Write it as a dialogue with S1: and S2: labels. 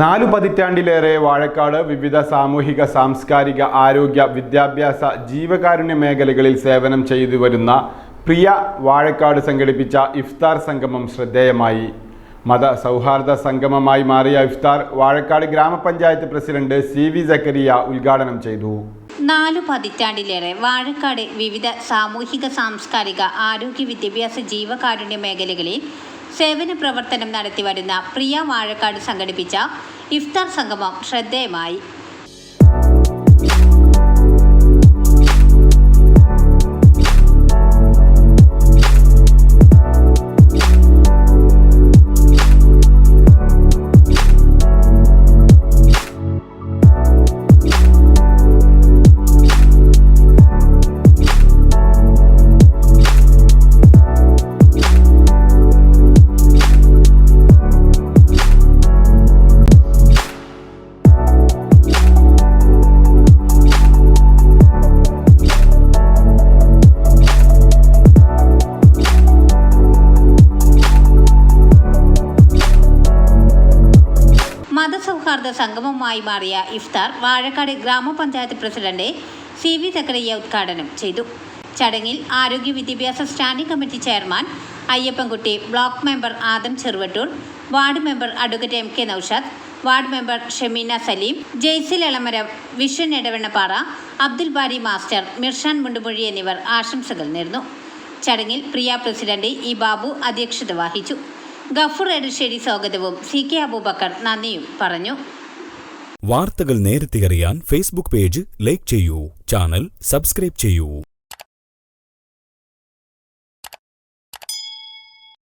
S1: നാലു പതിറ്റാണ്ടിലേറെ വാഴക്കാട് വിവിധ സാമൂഹിക സാംസ്കാരിക ആരോഗ്യ വിദ്യാഭ്യാസ ജീവകാരുണ്യ മേഖലകളിൽ സേവനം ചെയ്തു വരുന്ന പ്രിയ വാഴക്കാട് സംഘടിപ്പിച്ച ഇഫ്താർ സംഗമം ശ്രദ്ധേയമായി. മത സൗഹാർദ്ദ സംഗമമായി മാറിയ ഇഫ്താർ വാഴക്കാട് ഗ്രാമപഞ്ചായത്ത് പ്രസിഡന്റ് സി വി സക്കരിയ ഉദ്ഘാടനം ചെയ്തു.
S2: നാലു പതിറ്റാണ്ടിലേറെ വാഴക്കാട് വിവിധ സാമൂഹിക സാംസ്കാരിക ആരോഗ്യ വിദ്യാഭ്യാസ ജീവകാരുണ്യ മേഖലകളിൽ സേവന പ്രവർത്തനം നടത്തിവരുന്ന പ്രിയ വാഴക്കാട് സംഘടിപ്പിച്ച ഇഫ്താർ സംഗമം ശ്രദ്ധേയമായി. മതസൗഹാർദ്ദ സംഗമമായി മാറിയ ഇഫ്താർ വാഴക്കാട് ഗ്രാമപഞ്ചായത്ത് പ്രസിഡന്റ് സി വി തക്കരയ്യ ഉദ്ഘാടനം ചെയ്തു. ചടങ്ങിൽ ആരോഗ്യ വിദ്യാഭ്യാസ standing committee chairman Ayyappankutty block member Adam Cheruvattur ward member advocate M K Naushad ward member Shemeena Saleem Jaisil Elamaram vision Edavannappara Abdul Bari master Mirshan Mundumozhi എന്നിവർ ആശംസകൾ നേർന്നു. ചടങ്ങിൽ പ്രിയ പ്രസിഡന്റ് ഇ ബാബു അധ്യക്ഷത വഹിച്ചു. ഗഫൂർ എടശ്ശേരി സ്വാഗതവും. സി കെ അബൂബക്കർ നന്ദിയും പറഞ്ഞു.
S3: വാർത്തകൾ നേരത്തെ അറിയാൻ ഫേസ്ബുക്ക് പേജ് ലൈക്ക് ചെയ്യൂ. ചാനൽ സബ്സ്ക്രൈബ് ചെയ്യൂ.